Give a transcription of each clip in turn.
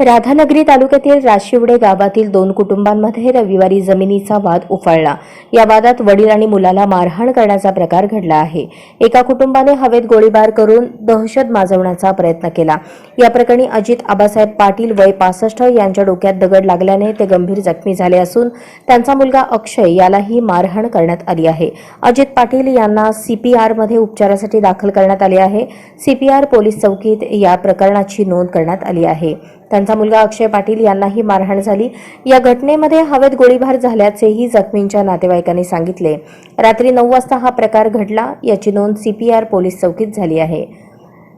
राधानगरी तालुक्यातील राशिवडे गावातील दोन कुटुंबांमध्ये रविवारी जमिनीचा वाद उफाळला. या वादात वडील आणि मुलाला मारहाण करण्याचा प्रकार घडला आहे. एका कुटुंबाने हवेत गोळीबार करून दहशत माजवण्याचा प्रयत्न केला. या प्रकरणी अजित आबासाहेब पाटील वय पासष्ट यांच्या डोक्यात दगड लागल्याने ते गंभीर जखमी झाले असून त्यांचा मुलगा अक्षय यालाही मारहाण करण्यात आली आहे. अजित पाटील यांना सीपीआरमध्ये उपचारासाठी दाखल करण्यात आले आहे. सीपीआर पोलीस चौकीत या प्रकरणाची नोंद करण्यात आली आहे. त्यांचा मुलगा अक्षय पाटील यांनाही मारहाण झाली. या घटनेमध्ये हवेत गोळीबार झाल्याचेही जखमींच्या नातेवाईकांनी सांगितले. रात्री नऊ वाजता हा प्रकार घडला याची नोंद सीपीआर पोलीस चौकीत झाली आहे.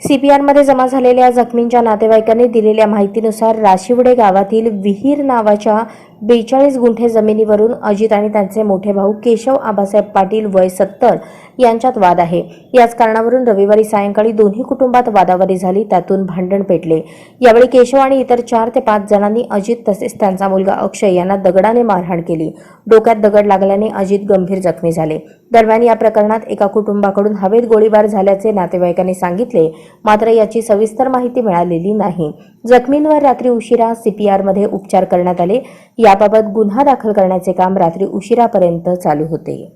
सीपीआरमध्ये जमा झालेल्या जखमींच्या नातेवाईकांनी दिलेल्या माहितीनुसार राशिवडे गावातील विहीर नावाच्या बेचाळीस गुंठे जमिनीवरून अजित आणि त्यांचे मोठे भाऊ केशव आबासाहेब पाटील वय सत्तर यांच्यात वाद आहे. याच कारणावरून रविवारी सायंकाळी दोन्ही कुटुंबात वादावादी झाली त्यातून भांडण पेटले. यावेळी केशव आणि इतर चार ते पाच जणांनी अजित तसेच त्यांचा मुलगा अक्षय यांना दगडाने मारहाण केली. डोक्यात दगड लागल्याने अजित गंभीर जखमी झाले. दरम्यान या प्रकरणात एका कुटुंबाकडून हवेत गोळीबार झाल्याचे नातेवाईकांनी सांगितले मात्र याची सविस्तर माहिती मिळालेली नाही. जखमींवर रात्री उशिरा सीपीआरमध्ये उपचार करण्यात आले. याबाबत गुन्हा दाखल करण्याचे काम रात्री उशिरापर्यंत चालू होते.